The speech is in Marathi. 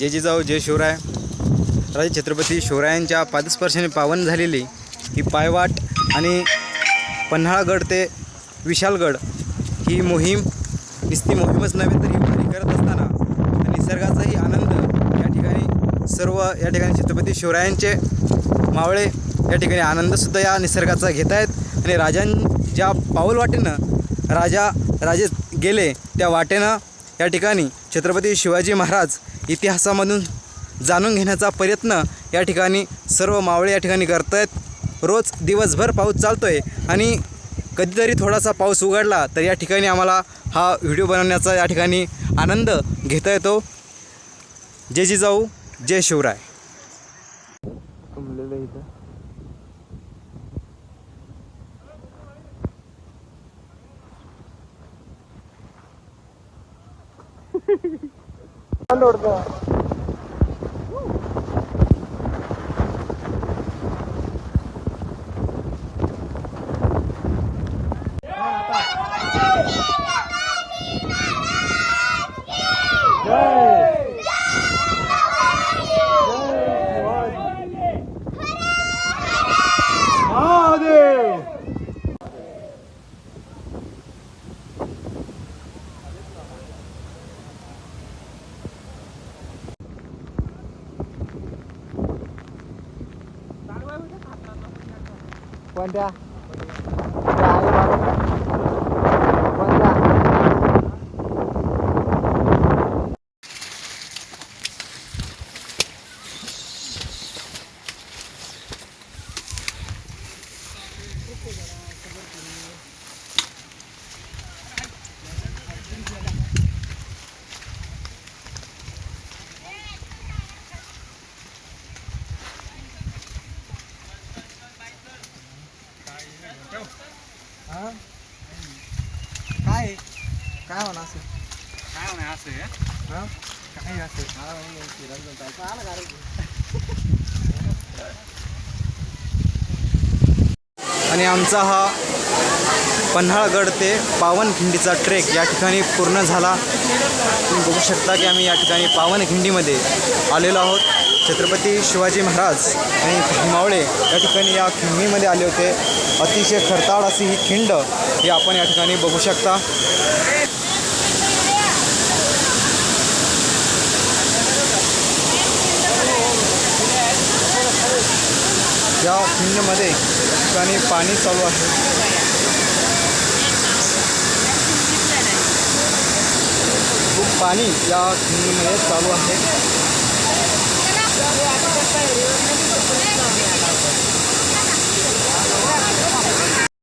जय जिजाऊ जय शिवराय. राजे छत्रपती शिवरायांच्या पादस्पर्शाने पावन झालेली ही पायवाट आणि पन्हाळगड ते विशालगड ही मोहीम नुसती मोहीमच नव्हे तर ही वारी करत असताना निसर्गाचाही आनंद या ठिकाणी सर्व या ठिकाणी छत्रपती शिवरायांचे मावळे या ठिकाणी आनंदसुद्धा या निसर्गाचा घेत आहेत आणि राजां ज्या पाऊल वाटेनं राजा राजे गेले त्या वाटेनं या ठिकाणी छत्रपती शिवाजी महाराज इतिहासामधून जाणून घेण्याचा प्रयत्न या ठिकाणी सर्व मावळे या ठिकाणी करत आहेत रोज दिवसभर पाऊस चालतो आहे आणि कधीतरी थोडासा पाऊस उघडला तर या ठिकाणी आम्हाला हा व्हिडिओ बनवण्याचा या ठिकाणी आनंद घेता येतो. जय जिजाऊ जय शिवराय. Alorda. Yeah! 关掉。काय? काय होणार असं? काय नाही असं हा? काय असं हा? आलं? आणि आमचा हा पन्हाळगड ते पावनखिंडीचा ट्रेक या ठिकाणी पूर्ण झाला. तुम्ही बघू शकता की आम्ही या ठिकाणी पावनखिंडीमध्ये आलेलो आहोत. छत्रपती शिवाजी महाराज आणि मावळे या ठिकाणी या खिंडीमध्ये आले होते. अतिशय खरताड अशी ही खिंड ही आपण या ठिकाणी बघू शकता. या खिंडमध्ये ठिकाणी पाणी चालू आहे. खूप पाणी या खिंडीमध्ये चालू आहे. Pero